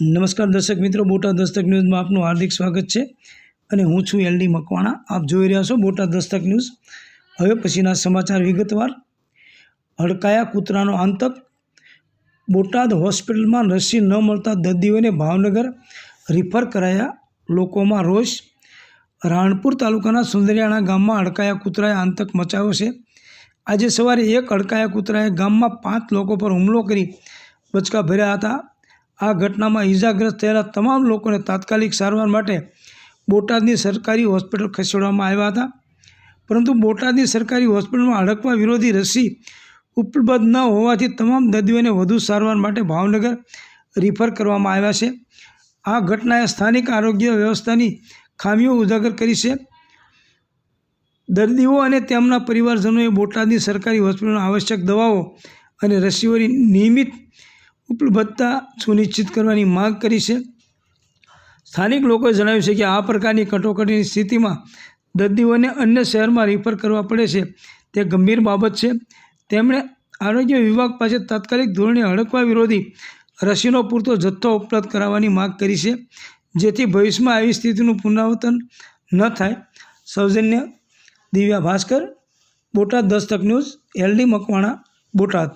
નમસ્કાર દર્શક મિત્રો, બોટાદ દસ્તક ન્યૂઝમાં આપનું હાર્દિક સ્વાગત છે અને હું છું એલડી મકવાણા. આપ જોઈ રહ્યા છો બોટાદ દસ્તક ન્યૂઝ. હવે પછીના સમાચાર વિગતવાર. હડકાયા કૂતરાનો આંતક. બોટાદ હોસ્પિટલમાં રસી ન મળતા દર્દીઓને ભાવનગર રિફર કરાયા લોકોમાં રોષ. રાણપુર તાલુકાના સુંદરિયાણા ગામમાં હડકાયા કૂતરાએ આંતક મચાવ્યો છે. આજે સવારે એક હડકાયા કૂતરાએ ગામમાં પાંચ લોકો પર હુમલો કરી બચકા ભર્યા હતા. આ ઘટનામાં ઈજાગ્રસ્ત થયેલા તમામ લોકોને તાત્કાલિક સારવાર માટે બોટાદની સરકારી હોસ્પિટલ ખસેડવામાં આવ્યા હતા. પરંતુ બોટાદની સરકારી હોસ્પિટલમાં હડકવા વિરોધી રસી ઉપલબ્ધ ન હોવાથી તમામ દર્દીઓને વધુ સારવાર માટે ભાવનગર રિફર કરવામાં આવ્યા છે. આ ઘટનાએ સ્થાનિક આરોગ્ય વ્યવસ્થાની ખામીઓ ઉજાગર કરી છે. દર્દીઓ અને તેમના પરિવારજનોએ બોટાદની સરકારી હોસ્પિટલમાં આવશ્યક દવાઓ અને રસીઓની નિયમિત ઉપલબ્ધતા સુનિશ્ચિત કરવાની માંગ કરી છે. સ્થાનિક લોકોએ જણાવ્યું છે કે આ પ્રકારની કટોકટીની સ્થિતિમાં દર્દીઓને અન્ય શહેરમાં રિફર કરવા પડે છે. તે ગંભીર બાબત છે. તેમણે આરોગ્ય વિભાગ પાસે તાત્કાલિક ધોરણે હડકવા વિરોધી રસીનો પૂરતો જથ્થો ઉપલબ્ધ કરાવવાની માંગ કરી છે, જેથી ભવિષ્યમાં આવી સ્થિતિનું પુનરાવર્તન ન થાય. સૌજન્ય દિવ્યા ભાસ્કર, બોટાદ દસ્તક ન્યૂઝ, એલડી મકવાણા, બોટાદ.